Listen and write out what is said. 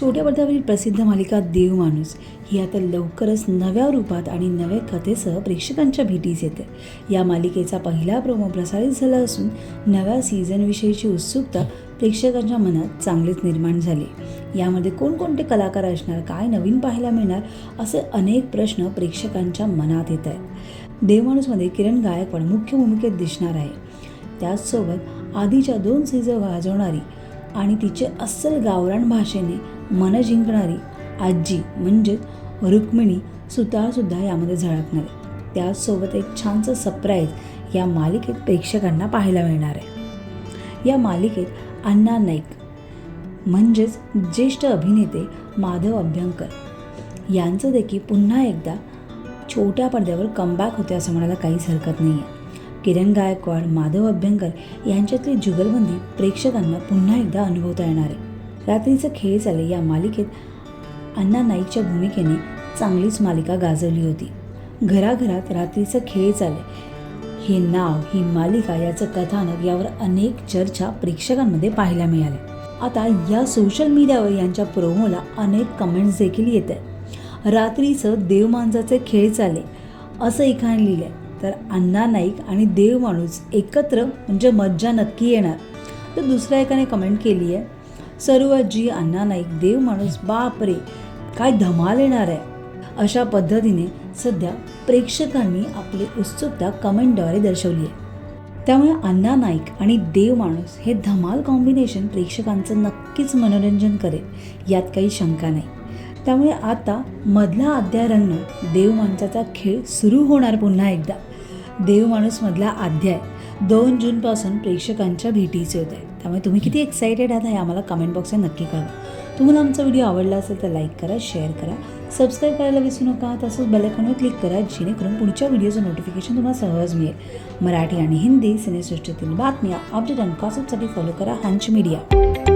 छोट्या पडद्यावरील प्रसिद्ध मालिका देव माणूस. ही आता लवकरच नव्या रूपात आणि नव्या कथेसह प्रेक्षकांच्या भेटीस येते. या मालिकेचा पहिला प्रोमो प्रसारित झाला असून नव्या सीझनविषयीची उत्सुकता प्रेक्षकांच्या मनात चांगलीच निर्माण झाली. यामध्ये कोणकोणते कलाकार असणार काय नवीन पाहायला मिळणार असे अनेक प्रश्न प्रेक्षकांच्या मनात येत आहेत. देवमाणूसमध्ये किरण गायकवाड मुख्य भूमिकेत दिसणार आहे. त्याचसोबत आधीच्या दोन सीझन गाजवणारी आणि तिचे अस्सल गावरान भाषेने मन जिंकणारी आजी म्हणजेच रुक्मिणी सुतारसुद्धा यामध्ये झळकणार आहे. त्याचसोबत एक छानसं सरप्राईज या मालिकेत प्रेक्षकांना पाहायला मिळणार आहे. या मालिकेत अण्णा नाईक म्हणजेच ज्येष्ठ अभिनेते माधव अभ्यंकर यांचं देखील पुन्हा एकदा छोट्या पडद्यावर कमबॅक होते असं म्हणायला काहीच हरकत नाही आहे किरण गायकवाड माधव अभ्यंकर यांच्यातली जुगलबंदी प्रेक्षकांना पुन्हा एकदा अनुभवता येणार आहे. रात्रीचं खेळ चाले या मालिकेत अण्णा नाईकच्या भूमिकेने चांगलीच मालिका गाजवली होती. घराघरात रात्रीचं खेळ चाले हे नाव ही मालिका याचं कथानक यावर अनेक चर्चा प्रेक्षकांमध्ये पाहायला मिळाल्या आता या सोशल मीडियावर यांच्या प्रोमोला अनेक कमेंट्स देखील येत आहेत रात्रीचं देवमांजाचे खेळ चाले असं एकाने लिहिलंय. तर अण्णा नाईक आणि देव माणूस एकत्र म्हणजे मज्जा नक्की येणार. तर दुसऱ्या एकाने कमेंट केली आहे सर्वजी अण्णा नाईक देव माणूस बापरे काय धमाल येणार आहे? अशा पद्धतीने सध्या प्रेक्षकांनी आपली उत्सुकता कमेंटद्वारे दर्शवली आहे. त्यामुळे अण्णा नाईक आणि देव माणूस हे धमाल कॉम्बिनेशन प्रेक्षकांचं नक्कीच मनोरंजन करेल यात काही शंका नाही. त्यामुळे आता मधला अध्याय रंगणं देव माणसाचा खेळ सुरू होणार पुन्हा एकदा. देव माणूसमधला अध्याय दोन जूनपासून प्रेक्षकांच्या भेटीचे होत आहे त्यामुळे तुम्ही किती एक्सायटेड आहात हे आम्हाला कमेंट बॉक्समध्ये नक्की कळवा. तुम्हाला आमचा व्हिडिओ आवडला असेल तर लाईक करा शेअर करा. सबस्क्राईब करायला विसरू नका तसंच बेलायकॉनवर क्लिक करा जेणेकरून पुढच्या व्हिडिओचं नोटिफिकेशन तुम्हाला सहज मिळेल. मराठी आणि हिंदी सिनेसृष्टीतील बातम्या अपडेट आणि गॉसिपसाठी फॉलो करा हंच मीडिया